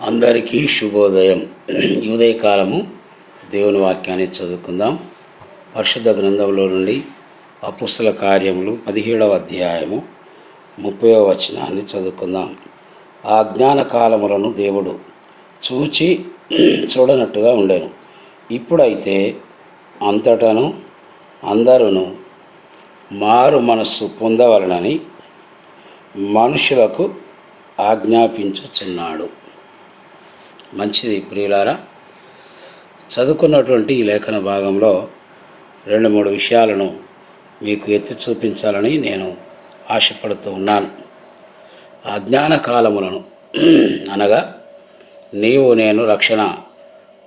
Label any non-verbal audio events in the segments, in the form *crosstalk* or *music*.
అందరికీ శుభోదయం. ఉదయకాలము దేవుని వాక్యాన్ని చదువుకుందాం. పరిశుద్ధ గ్రంథంలో నుండి అపుస్తల కార్యములు పదిహేడవ అధ్యాయము ముప్పై వచనాన్ని చదువుకుందాం. ఆ జ్ఞాన కాలములను దేవుడు చూచి చూడనట్టుగా ఉండేను. ఇప్పుడైతే అంతటను అందరూ మారు మనస్సు పొందవలనని మనుషులకు ఆజ్ఞాపించుచున్నాడు. మంచిది ప్రియులారా. చదువుకున్నటువంటి ఈ లేఖన భాగంలో రెండు మూడు విషయాలను మీకు ఎత్తి చూపించాలని నేను ఆశపడుతూ ఉన్నాను. ఆ జ్ఞాన కాలములను *clears throat* అనగా నీవు నేను రక్షణ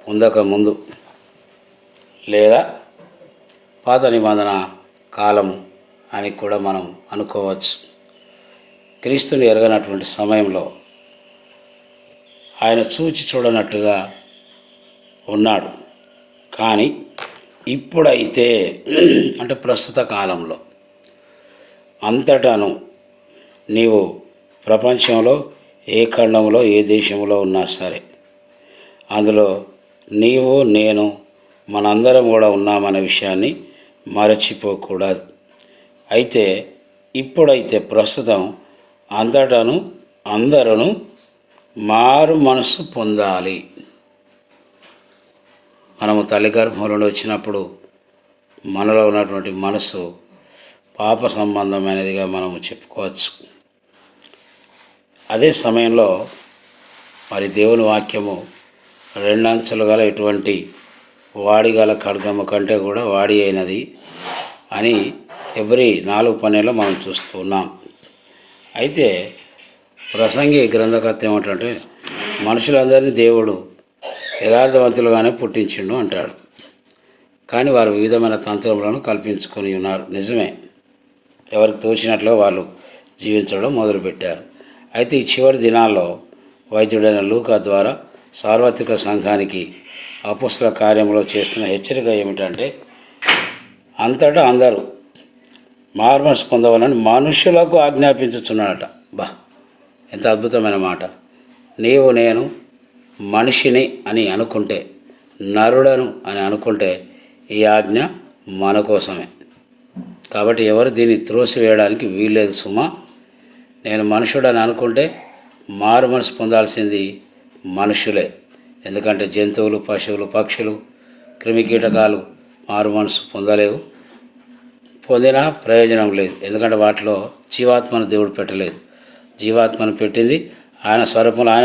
పొందక ముందు లేదా పాత నిబంధన కాలము అని కూడా మనం అనుకోవచ్చు. క్రీస్తుని ఎరగనటువంటి సమయంలో ఆయన చూచి చూడనట్టుగా ఉన్నాడు. కానీ ఇప్పుడైతే *clears throat* అంటే ప్రస్తుత కాలంలో అంతటాను నీవు ప్రపంచంలో ఏ ఖండంలో ఏ దేశంలో ఉన్నా సరే అందులో నీవు నేను మనందరం కూడా ఉన్నామనే విషయాన్ని మరచిపోకూడదు. అయితే ఇప్పుడైతే ప్రస్తుతం అంతటను అందరూ మారు మనసు పొందాలి. మనము తల్లి గర్భంలో వచ్చినప్పుడు మనలో ఉన్నటువంటి మనసు పాప సంబంధమైనదిగా మనము చెప్పుకోవచ్చు. అదే సమయంలో మరి దేవుని వాక్యము రెండంచెలు గల ఇటువంటి వాడి గల ఖడ్గము కంటే కూడా వాడి అయినది అని ఎవరి నాలుగు పన్నెలో మనం చూస్తున్నాం అయితే ప్రసంగి గ్రంథకర్త ఏమంటే మనుషులందరినీ దేవుడు యథార్థవంతులుగానే పుట్టించిండు అంటాడు. కానీ వారు వివిధమైన తంత్రములను కల్పించుకొని ఉన్నారు. నిజమే. ఎవరికి తోచినట్లుగా వాళ్ళు జీవించడం మొదలుపెట్టారు. అయితే ఈ చివరి దినాల్లో వైద్యుడైన లూకా ద్వారా సార్వత్రిక సంఘానికి అపుస్తల కార్యంలో చేస్తున్న హెచ్చరిక ఏమిటంటే అంతటా అందరూ మార్మల్స్ పొందవాలని మనుషులకు ఆజ్ఞాపించుచున్నాడట బా. ఎంత అద్భుతమైన మాట. నీవు నేను మనిషిని అని అనుకుంటే నరుడను అని అనుకుంటే ఈ ఆజ్ఞ మన కోసమే. కాబట్టి ఎవరు దీన్ని త్రోసివేయడానికి వీల్లేదు సుమా. నేను మనుషుడని అనుకుంటే మారు మనసు పొందాల్సింది మనుషులే. ఎందుకంటే జంతువులు పశువులు పక్షులు క్రిమికీటకాలు మారు మనసు పొందలేవు. పొందినా ప్రయోజనం లేదు. ఎందుకంటే వాటిలో జీవాత్మను దేవుడు పెట్టలేదు. జీవాత్మను పెట్టింది. ఆయన స్వరూపంలో ఆయన